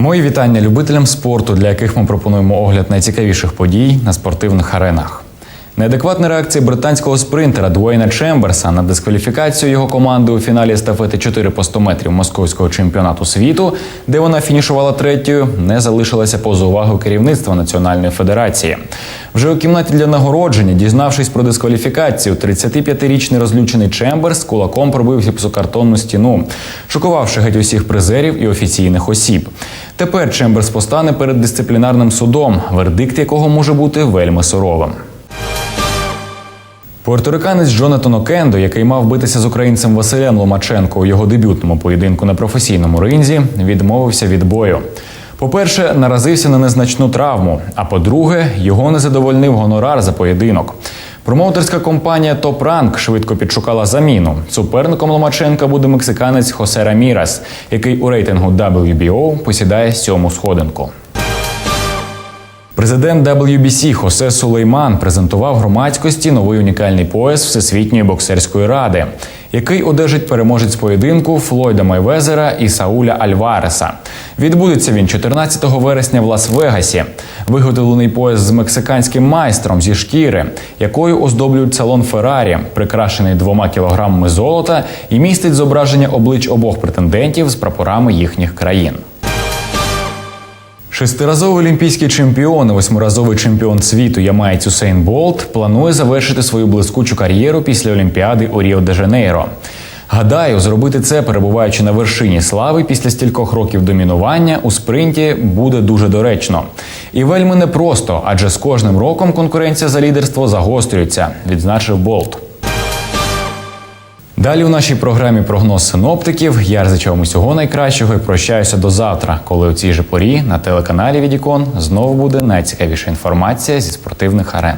Мої вітання любителям спорту, для яких ми пропонуємо огляд найцікавіших подій на спортивних аренах. Неадекватна реакція британського спринтера Дуейна Чемберса на дискваліфікацію його команди у фіналі естафети 4 по 100 метрів московського чемпіонату світу, де вона фінішувала третьою, не залишилася поза увагою керівництва національної федерації. Вже у кімнаті для нагородження, дізнавшись про дискваліфікацію, 35-річний розлючений Чемберс кулаком пробив гіпсокартонну стіну, шокувавши геть усіх призерів і офіційних осіб. Тепер Чемберс постане перед дисциплінарним судом, вердикт якого може бути вельми суровим. Пуерториканець Джонатан Окендо, який мав битися з українцем Василем Ломаченко у його дебютному поєдинку на професійному ринзі, відмовився від бою. По-перше, наразився на незначну травму. А по-друге, його не задовольнив гонорар за поєдинок. Промоутерська компанія Top Rank швидко підшукала заміну. Суперником Ломаченка буде мексиканець Хосе Рамірас, який у рейтингу WBO посідає сьому сходинку. Президент WBC Хосе Сулейман презентував громадськості новий унікальний пояс Всесвітньої боксерської ради, який одержить переможець поєдинку Флойда Майвезера і Сауля Альвареса. Відбудеться він 14 вересня в Лас-Вегасі. Виготовлений пояс з мексиканським майстром зі шкіри, якою оздоблюють салон Феррарі, прикрашений двома кілограмами золота, і містить зображення облич обох претендентів з прапорами їхніх країн. Шестиразовий олімпійський чемпіон восьмиразовий чемпіон світу Ямаєць Усейн Болт планує завершити свою блискучу кар'єру після Олімпіади у Ріо де Жанейро. Гадаю, зробити це, перебуваючи на вершині слави після стількох років домінування у спринті буде дуже доречно. І вельми непросто, адже з кожним роком конкуренція за лідерство загострюється, відзначив Болт. Далі у нашій програмі прогноз синоптиків. Я вам усього найкращого і прощаюся до завтра, коли у цій же порі на телеканалі Відікон знову буде найцікавіша інформація зі спортивних арен.